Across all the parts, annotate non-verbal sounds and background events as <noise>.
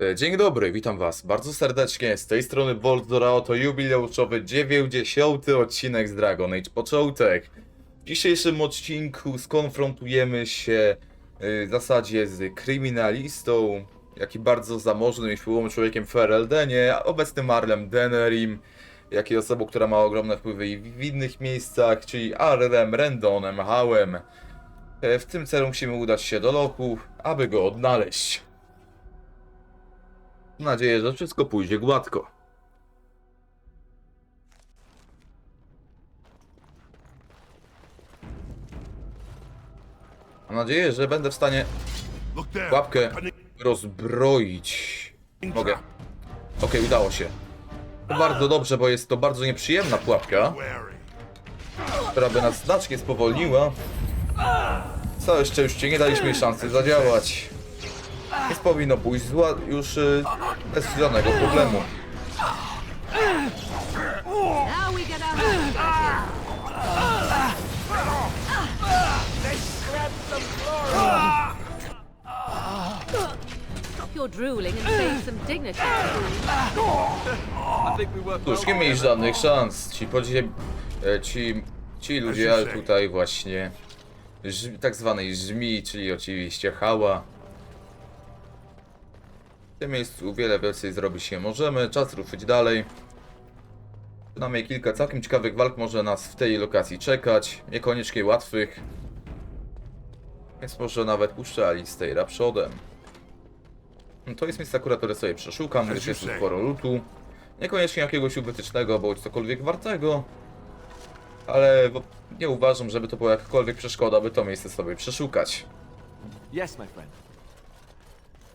E, Dzień dobry, witam was bardzo serdecznie. Z tej strony Bolt Dorao to jubileuszowy 90 odcinek z Dragon Age Początek. W dzisiejszym odcinku skonfrontujemy się y, w zasadzie z kryminalistą, jak i bardzo zamożnym i wpływowym człowiekiem w a obecnym Arlem Denerim, jak i osobą, która ma ogromne wpływy w innych miejscach, czyli Arlem Rendonem Hałem. E, W tym celu musimy udać się do lochu, aby go odnaleźć. Mam nadzieję, że wszystko pójdzie gładko. Mam nadzieję, że będę w stanie łapkę rozbroić. Mogę. Okej, udało się. To bardzo dobrze, bo jest to bardzo nieprzyjemna pułapka, która by nas znacznie spowolniła. Całe szczęście, nie daliśmy jej szansy zadziałać. Więc powinno pójść zła już y, bez żadnego problemu. Cóż, nie mieli żadnych szans. Ci podzie... e, Ci, ci ludzie tutaj właśnie... Ż, tak zwanej żmi, czyli oczywiście hała. W tym miejscu wiele więcej zrobić nie możemy. Czas ruszyć dalej. Przynajmniej kilka całkiem ciekawych walk może nas w tej lokacji czekać. Niekoniecznie łatwych. Więc może nawet puszczę Alistaira przodem. No to jest miejsce akurat, które sobie przeszukam, gdyż jest tu sporo lutu. Niekoniecznie jakiegoś ubytecznego bądź cokolwiek wartego. Ale nie uważam, żeby to była jakakolwiek przeszkoda, by to miejsce sobie przeszukać. Yes, my friend.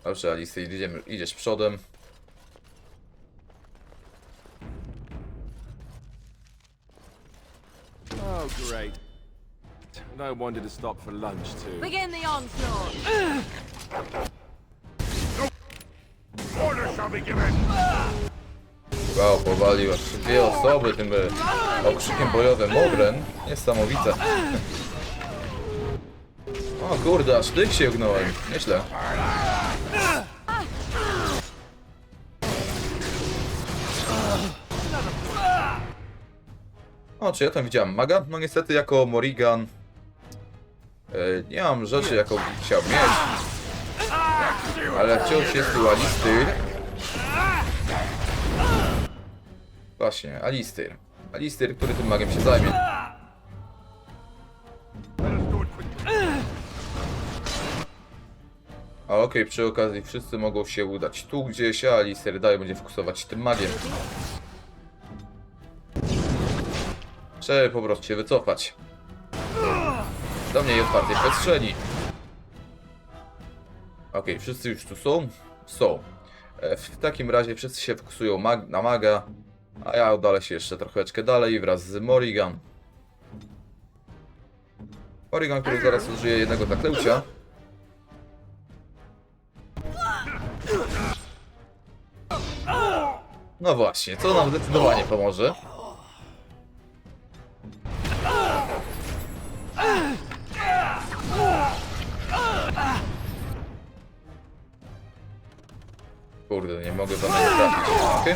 Dobrze, Alice, idziemy, idziesz przodem. Oh, great. No wonder to stop for lunch, too. Begin the onslaught. Order shall be given. Wow, powalił aż dwie osoby tym e, okrzykiem bojowym. Mogren. Niesamowite. O kurde, aż tych sięgnąłem. Nieźle. Czy ja tam widziałem maga? No niestety jako Morrigan e, nie mam rzeczy jaką chciał mieć. Ale wciąż jest tu Alistyr. Właśnie, Alistyr. Alistyr, który tym magiem się zajmie. A okej, przy okazji wszyscy mogą się udać tu gdzieś, a Alistair dalej będzie fokusować tym magiem. Trzeba po prostu się wycofać. Do mnie i otwartej przestrzeni. Okej, wszyscy już tu są? Są. E, W takim razie wszyscy się fokusują mag na maga, a ja oddalę się jeszcze troszeczkę dalej wraz z Morrigan. Morrigan, który zaraz użyje jednego zaklęcia. No właśnie, co nam zdecydowanie pomoże. Kurde, nie mogę do niego trafić. Okej.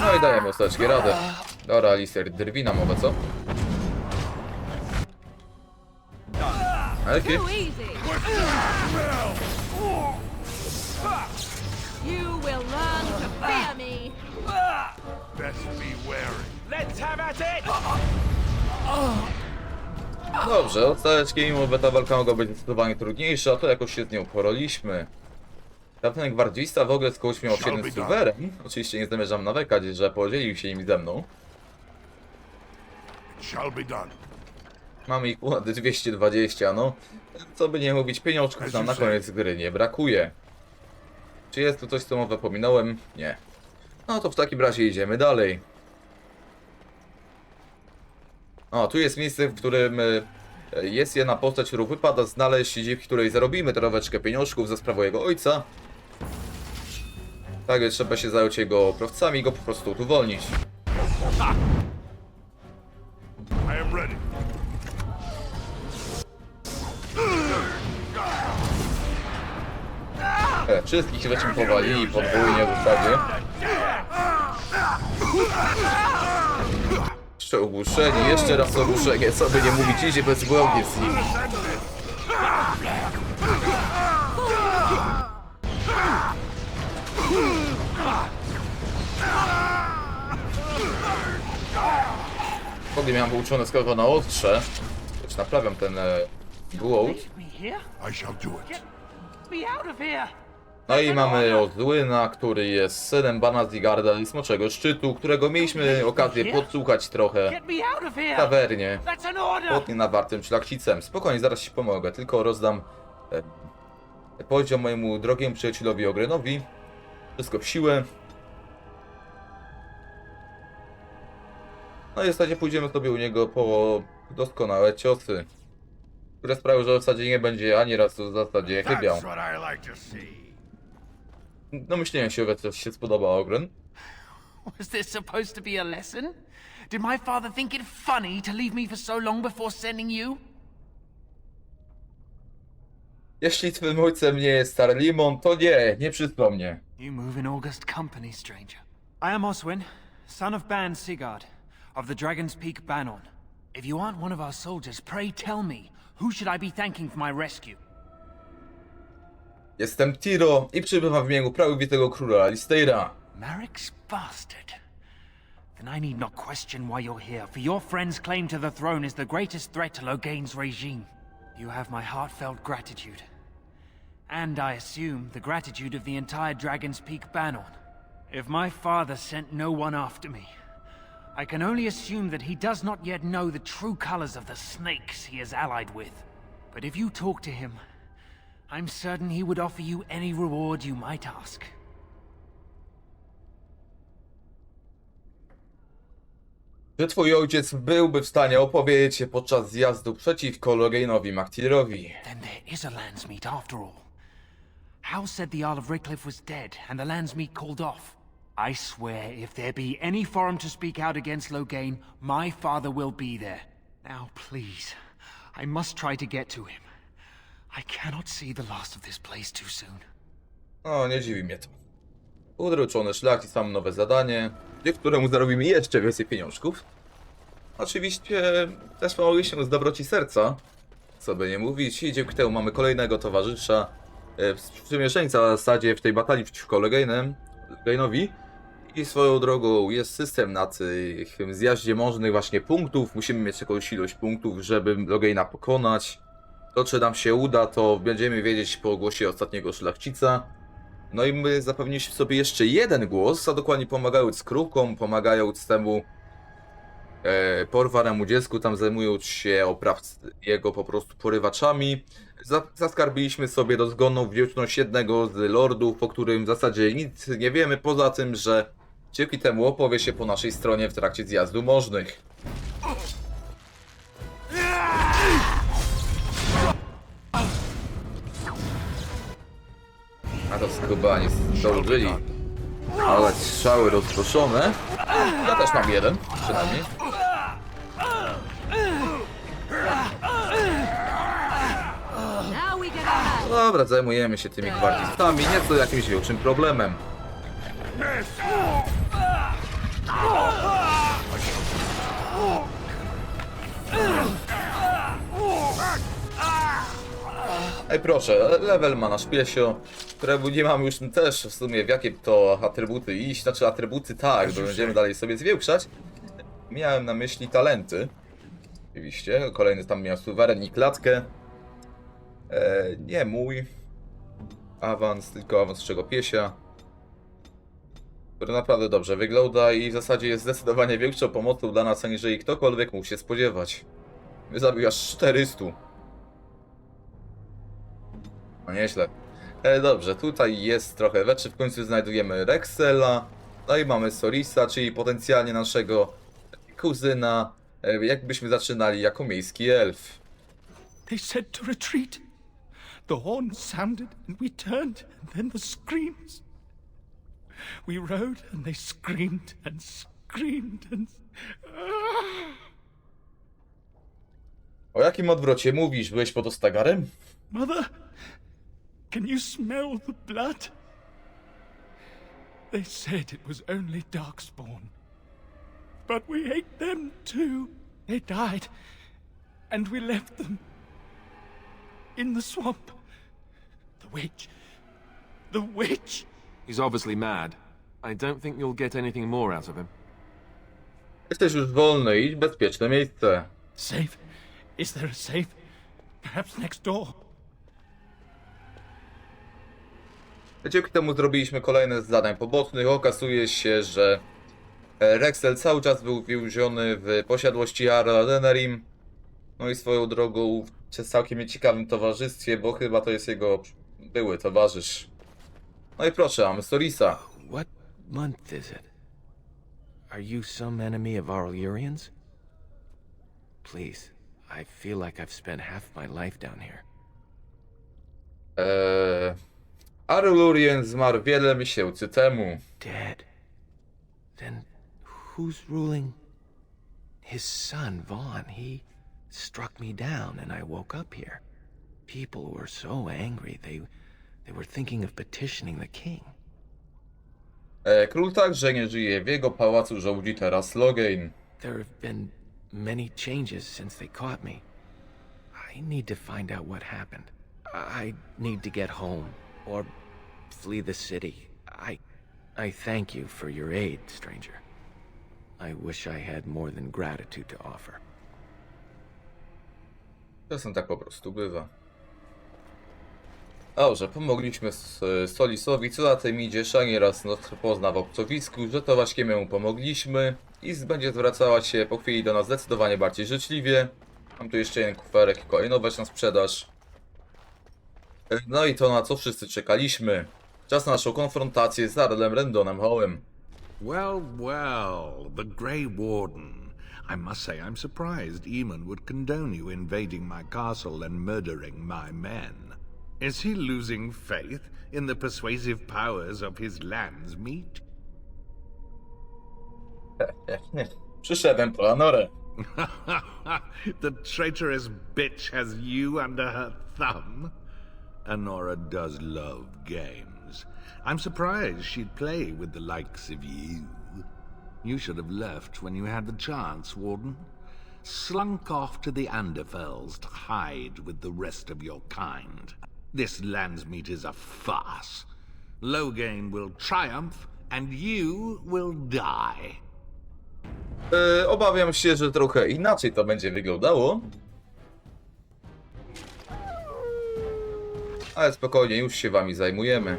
No i dajemy ostateczkę radę. Dobra, Alistair, drwi nam mowę, co? Okej. Too easy. You will learn to fear me. Best be wary. Let's have at it! Dobrze, ostateczki mimo że ta walka mogła być zdecydowanie trudniejsza, to jakoś się z nią poroliśmy. Tamten gwardzista w ogóle z kogoś miał Shall 7 be z done. Silverem. Oczywiście nie zamierzam nawekać, że podzielił się im ze mną. It shall be done. Mamy ich ponad 220, no. Co by nie mówić, pieniążków nam na koniec gry nie brakuje. Czy jest tu coś, co mowę pominąłem? Nie. No to w takim razie idziemy dalej. O, tu jest miejsce, w którym e, jest jedna postać, którą wypada znaleźć, dzięki której zarobimy troszeczkę pieniążków za sprawą jego ojca. Tak więc trzeba się zająć jego krowcami i go po prostu tu uwolnić. E, wszystkich żeśmy powalili podwójnie w zasadzie. Jeszcze ogłuszenie, jeszcze raz ogłuszenie, co by nie mówić, idzie bezbłędnie z nimi. Wtedy miałem wyuczone skoro na ostrze. Już naprawiam ten e, głód. No i mamy Ozłyna, który jest synem Bana Zigarda i Smoczego Szczytu, którego mieliśmy okazję podsłuchać trochę w tawernie pod nienawartym szlachcicem. Spokojnie, zaraz ci pomogę, tylko rozdam e, poziom mojemu drogiemu przyjacielowi Ogrenowi. Wszystko w siłę. No i w zasadzie pójdziemy sobie u niego po doskonałe ciosy, które sprawią, że w zasadzie nie będzie ani razu w zasadzie chybiał. No myślałem się, że coś się spodoba Ogren. Was this supposed to be a lesson? Did my father think it funny to leave me for so long before sending you? Jeśli twym ojcem nie jest stary Limon, to nie, nie przysła mnie. You move in August company, stranger. I am Oswin, son of Ban Sigard, of the Dragon's Peak Banon. If you aren't one of our soldiers, pray tell me, who should I be thanking for my rescue? Jestem Tiro i przybywam w imieniu prawowitego króla Alistaira. Marek's bastard. Then I need not question why you're here, for your friend's claim to the throne is the greatest threat to Loghain's regime. You have my heartfelt gratitude. And I assume the gratitude of the entire Dragon's Peak Banon. If my father sent no one after me, I can only assume that he does not yet know the true colors of the snakes he is allied with. But if you talk to him, I'm certain he would offer you any reward you might ask. Że twój ojciec byłby w stanie opowiedzieć się podczas zjazdu przeciwko Lorrainowi MacTierowi. Then there is a Landsmeet after all. Hal said the Isle of Redcliffe was dead and the Landsmeet called off. I swear, if there be any forum to speak out against Logain, my father will be there. Now, please, I must try to get to him. I cannot see the last of this place too soon. No, nie dziwi mnie to. Udroczony szlachcic mam nowe zadanie, dzięki któremu zarobimy jeszcze więcej pieniążków. Oczywiście też pomogli się z dobroci serca, co by nie mówić, i dzięki temu mamy kolejnego towarzysza, e, w zasadzie w tej batalii przeciwko Legainem, Legainowi. I swoją drogą jest system na tym zjaździe możnych właśnie punktów. Musimy mieć jakąś ilość punktów, żeby Logaina pokonać. To czy nam się uda, to będziemy wiedzieć po głosie ostatniego szlachcica. No i my zapewniliśmy sobie jeszcze jeden głos, a dokładnie pomagając krukom, pomagając temu e, porwanemu dziecku, tam zajmując się oprawc jego po prostu porywaczami. Za, zaskarbiliśmy sobie dozgonną wdzięczność jednego z lordów, po którym w zasadzie nic nie wiemy, poza tym, że dzięki temu opowie się po naszej stronie w trakcie zjazdu możnych. A to skubani zdążyli. Ale strzały rozproszone. Ja też mam jeden, przynajmniej. Dobra, zajmujemy się tymi gwardzistami, nie to jakimś większym problemem. Ej proszę, level ma nasz piesio, którego nie mam już też w sumie w jakie to atrybuty iść, znaczy atrybuty tak, bo będziemy dalej sobie zwiększać. Miałem na myśli talenty. Oczywiście, kolejny tam miał suweren i klatkę. E, nie mój awans, tylko awans czego piesia. Który naprawdę dobrze wygląda i w zasadzie jest zdecydowanie większą pomocą dla nas, aniżeli ktokolwiek mógł się spodziewać. Zabił aż 400. No nieźle. E, dobrze, tutaj jest trochę rzeczy. W końcu znajdujemy Rexela. No i mamy Sorisa, czyli potencjalnie naszego kuzyna. E, jakbyśmy zaczynali jako miejski elf. They said to retreat. The horn sounded, and we turned, and then the screams. We rode, and they screamed and screamed and. O jakim odwrocie mówisz? Byłeś pod Ostagarem? Mother, Can you smell the blood? They said it was only Darkspawn. But we ate them too. They died, and we left them in the swamp. The witch. The witch! He's obviously mad. I don't think you'll get anything more out of him. Jesteś już wolny, idź w bezpieczne miejsce. Safe? Is there a safe? Perhaps next door? Dzięki temu zrobiliśmy kolejne z zadań pobocznych. Okazuje się, że e, Rexel cały czas był więziony w posiadłości Jarla Denerim. No i swoją drogą w całkiem nieciekawym towarzystwie, bo chyba to jest jego były towarzysz. No i proszę, mamy Storisa. What month is it? Are you some enemy of Aurelians? Please, I feel like I've spent half my life down here. Eee, Arlurien zmarł wiele miesięcy temu. Dead. Then who's ruling? His son, Vaughn. He struck me down and I woke up here. People were so angry they they were thinking of petitioning the king. Król także nie żyje. W jego pałacu rządzi teraz Logain. There have been many changes since they caught me. I need to find out what happened. I need to get home or flee the city. I I thank you for your aid, stranger. I wish I had more than gratitude to offer. Czasem tak po prostu bywa. Dobrze, pomogliśmy Solisowi, co za tym idzie, Szani raz pozna w obcowisku, że to właśnie mu pomogliśmy i będzie zwracała się po chwili do nas zdecydowanie bardziej życzliwie. Mam tu jeszcze jeden kuferek weź na sprzedaż. No i to na co wszyscy czekaliśmy. Czas na naszą konfrontację z Arlem Rendonem Hołem. Well, well, the Grey Warden. I must say I'm surprised Eamon would condone you invading my castle and murdering my men. Is he losing faith in the persuasive powers of his land's meat? <laughs> Przyszedłem po Lanorę. <laughs> the traitorous bitch has you under her thumb. Honora does love games. I'm surprised she'd play with the likes of you. You should have left when you had the chance, Warden. Slunk off to the Anderfells to hide with the rest of your kind. This Landsmeet is a farce. Logain will triumph, and you will die. E, obawiam się, że trochę inaczej to będzie wyglądało. Ale spokojnie, już się wami zajmujemy.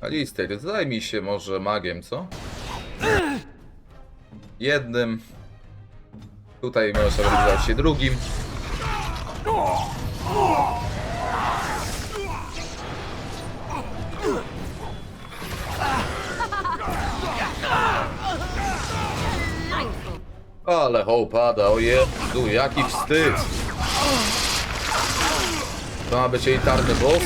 Alistair, zajmij się może magiem, co? Jednym. Tutaj możesz organizować się drugim. Ale hołpada, o Jezu, jaki wstyd! To ma być elitarny boss?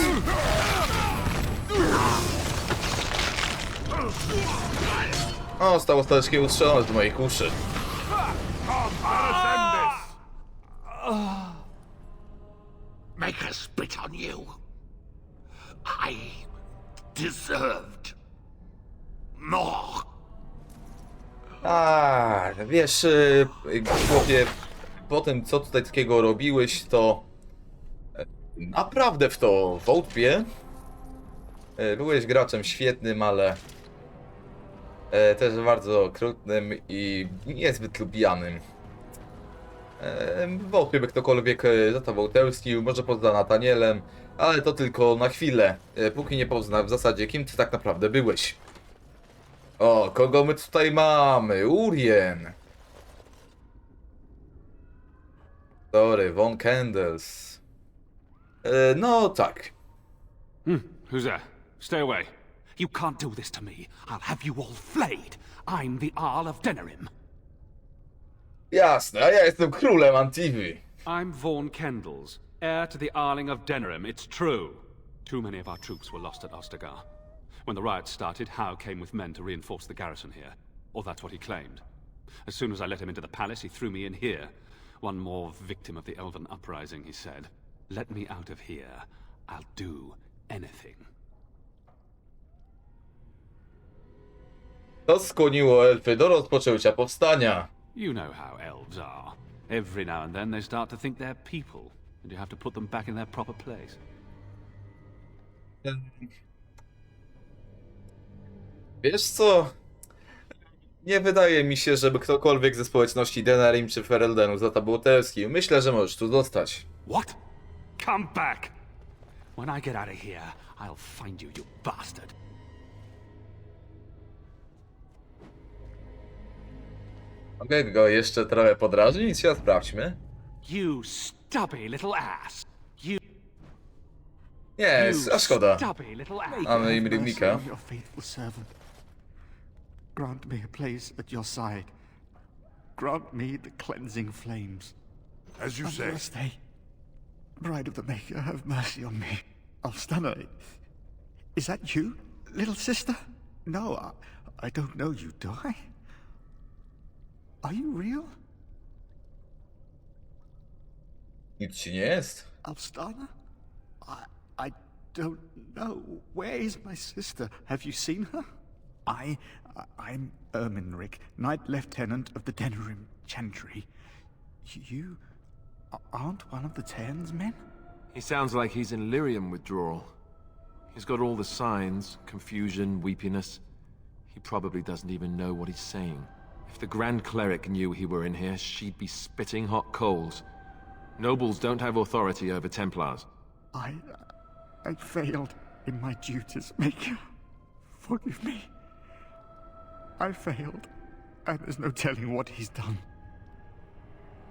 O, został ostatecznie ustrzelony do mojej kuszy. Make her spit on you. I deserved more. A, wiesz, y, chłopie, po tym co tutaj takiego robiłeś, to e, naprawdę w to wątpię. E, Byłeś graczem świetnym, ale e, też bardzo okrutnym i niezbyt lubianym. Wątpię, by ktokolwiek za tobą tęsknił, może poza Natanielem, ale to tylko na chwilę, póki nie pozna w zasadzie kim ty tak naprawdę byłeś. O, kogo my tutaj mamy? Urien. Sorry, Von Candles. E, no tak. Who's there? Stay away. You can't do this to me. I'll have you all flayed. I'm the Arl of Denerim. Jasne, a ja jestem królem Antiwy. I'm Vaughn Kendalls, heir to the Arling of Denerim. It's true. Too many of our troops were lost at Ostagar. When the riots started, Howe came with men to reinforce the garrison here. Or that's what he claimed. As soon as I let him into the palace, he threw me in here. One more victim of the Elven uprising, he said. Let me out of here. I'll do anything. To skłoniło elfy do rozpoczęcia powstania. You know how elves are. Every now and then they start to think they're people, and you have to put them back in their proper place. Wiesz co? Nie wydaje mi się, żeby ktokolwiek ze społeczności Denerim czy Fereldenu za to był Telski. Myślę, że możesz tu zostać. What? Come back! When I get out of here, I'll find you, you bastard. Mogę go jeszcze trochę podrażnić? Ja sprawdźmy. You stubby little ass! You, Nie, a szkoda. Mamy im rybnika. Your faithful servant. Grant me a place at your side. Grant me the cleansing flames. As you say. last day, eh? Bride of the Maker, have mercy on me. Alstana, is that you, little sister? No, I, I don't know you, do I? Are you real? Nic ci nie jest. Alstana? I, I don't know. Where is my sister? Have you seen her? I, I I'm Erminric, Knight Lieutenant of the Denerim Chantry. You aren't one of the Tairn's men? He sounds like he's in lyrium withdrawal. He's got all the signs confusion, weepiness. He probably doesn't even know what he's saying. If the Grand Cleric knew he were in here, she'd be spitting hot coals. Nobles don't have authority over Templars. I, I failed in my duties. Maker, forgive me. I failed, and there's no telling what he's done.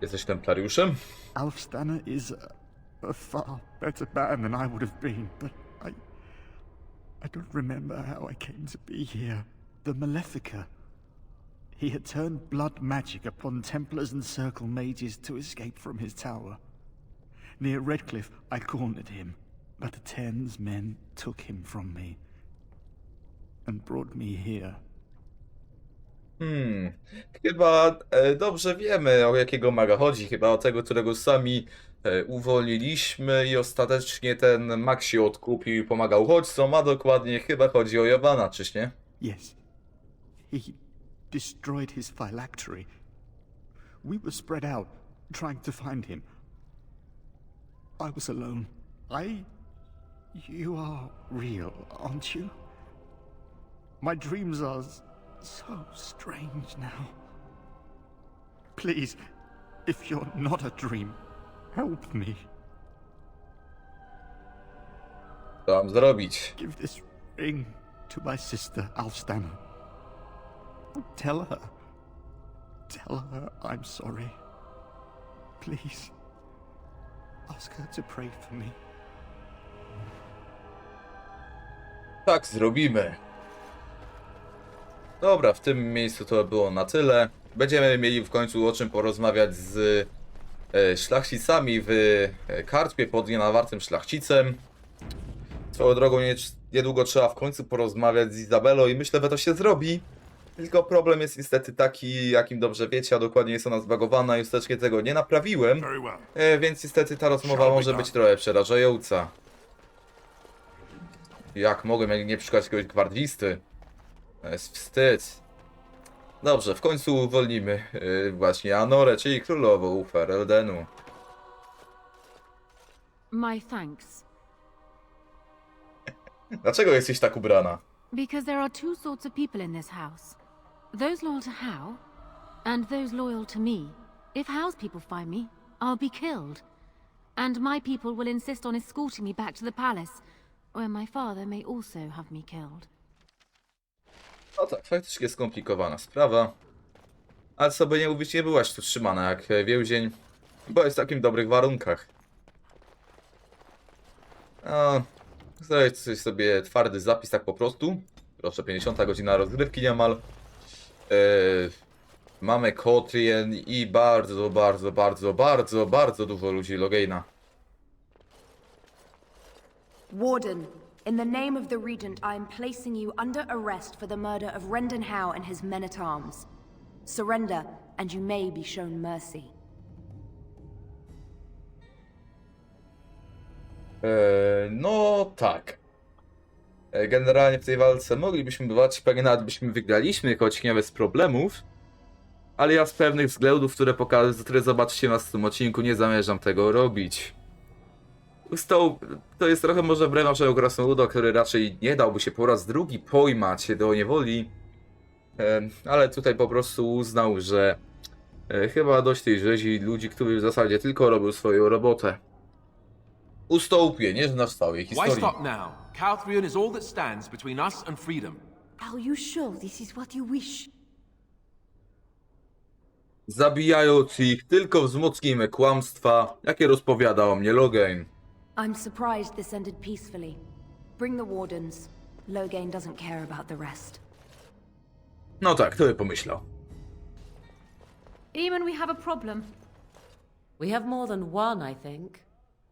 Jesteś templariuszem? Alfstana is a, a far better man than I would have been, but I. I don't remember how I came to be here. The Malefica. He had turned blood magic upon Templars and Circle mages to escape from his tower. Near Redcliffe, I cornered him, but the Tens men took him from me and brought me here. Hmm. Chyba e, dobrze wiemy, o jakiego maga chodzi. Chyba o tego, którego sami e, uwolniliśmy i ostatecznie ten mag się odkupił i pomagał uchodźcom, a dokładnie chyba chodzi o Jabana, czyż nie? Yes. He destroyed his phylactery. We were spread out, trying to find him. I was alone. I. You are real, aren't you? My dreams are so strange now. Please, if you're not a dream, help me. Co mam zrobić? Give this ring to my sister, Alstana. Tell her. Tell her I'm sorry. Please. Ask her to pray for me. Tak zrobimy. Dobra, w tym miejscu to było na tyle. Będziemy mieli w końcu o czym porozmawiać z e, szlachcicami w e, kartpie pod nienawartym szlachcicem. Swoją drogą nie, niedługo trzeba w końcu porozmawiać z Izabelą i myślę, że to się zrobi. Tylko problem jest niestety taki, jakim dobrze wiecie, a dokładnie jest ona zbagowana i ostatecznie tego nie naprawiłem. E, więc niestety ta rozmowa może być trochę przerażająca. Jak mogłem jak nie przykład jakiegoś gwardzisty? To jest wstyd. Dobrze, w końcu uwolnimy yy, właśnie Anorę, czyli królową Fereldenu. My thanks. <laughs> Dlaczego jesteś tak ubrana? Because there are two sorts of people in this house those loyal to Hal, and those loyal to me. If Hal's people find me, I'll be killed. And my people will insist on escorting me back to the palace, where my father may also have me killed. No tak, faktycznie skomplikowana sprawa. Ale sobie nie mówić, nie byłaś tu trzymana jak e, więzień, bo jest w takim dobrych warunkach. No, zrobić sobie twardy zapis tak po prostu. Proszę, 50 godzina rozgrywki niemal. Yy, mamy Kotrien i bardzo, bardzo, bardzo, bardzo, bardzo dużo ludzi Logaina. Warden, In the name of the Regent, I am placing you under arrest for the murder of Rendon Howe and his men at arms. Surrender, and you may be shown mercy. Eee, no tak. E, Generalnie w tej walce moglibyśmy bywać, pewnie nawet byśmy wygraliśmy, choć nie bez problemów. Ale ja z pewnych względów, które, poka- które zobaczycie na tym odcinku, nie zamierzam tego robić. Ustał, to jest trochę może wbrew naszego krasnoluda, który raczej nie dałby się po raz drugi pojmać do niewoli. Ale tutaj po prostu uznał, że e, chyba dość tej rzezi ludzi, którzy w zasadzie tylko robią swoją robotę. Ustąpię, nie znasz całej Why historii. stop now? Calthrion is all that stands between us and freedom. Are you sure this is what you wish? Zabijając ich, tylko wzmocnimy kłamstwa, jakie rozpowiada o mnie Logain. I'm surprised this ended peacefully. Bring the wardens. Loghain doesn't care about the rest. No tak, to by pomyślał. Eamon, we have a problem. We have more than one, I think.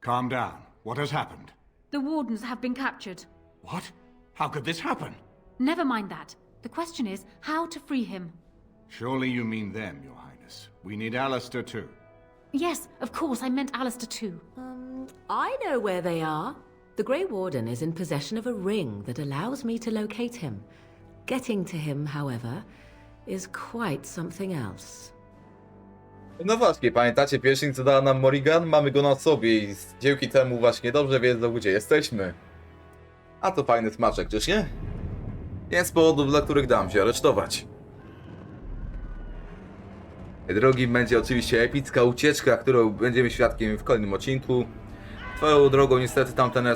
Calm down. What has happened? The wardens have been captured. What? How could this happen? Never mind that. The question is how to free him. Surely you mean them, Your Highness. We need Alistair too. Yes, of course, I meant Alistair too. Um, I know where they are. The Grey Warden is in possession of a ring that allows me to locate him. Getting to him, however, is quite something else. No właśnie, pamiętacie pierwszy co dała nam Morrigan? Mamy go na sobie i dzięki temu właśnie dobrze wiedzą gdzie jesteśmy. A to fajny smaczek, czyż nie? Jest powodów, dla których dam się aresztować. Drogim będzie oczywiście epicka ucieczka, którą będziemy świadkiem w kolejnym odcinku. Twoją drogą niestety tamten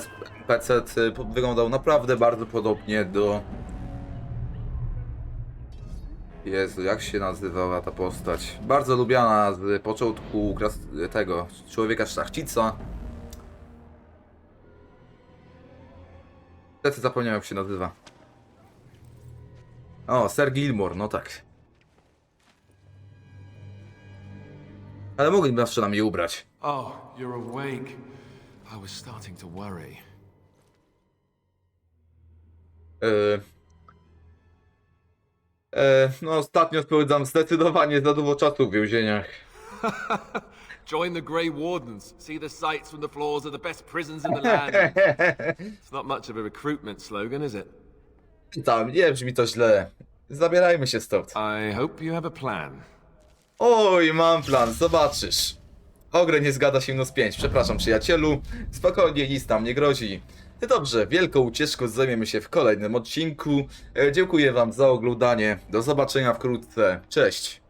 PC y, wyglądał naprawdę bardzo podobnie do... Jezu, jak się nazywała ta postać? Bardzo lubiana z początku tego człowieka szlachcica. Niestety zapomniałem jak się nazywa. O, Sir Gilmore, no tak. Ale mogliby nas przynajmniej ubrać. Oh, you're awake. I was starting to worry. Eee, eee, no ostatnio spędzam zdecydowanie za dużo czasu w więzieniach. <laughs> Join the Grey Wardens. See the sights from the floors of the best prisons in the land. <laughs> it's not much of a recruitment slogan, is it? Tam, nie brzmi to źle. Zabierajmy się stąd. I hope you have a plan. Oj, mam plan, zobaczysz. Ogre nie zgada się minus 5, przepraszam przyjacielu. Spokojnie, nic nam nie grozi. Dobrze, wielką ucieczką zajmiemy się w kolejnym odcinku. E, Dziękuję wam za oglądanie. Do zobaczenia wkrótce. Cześć.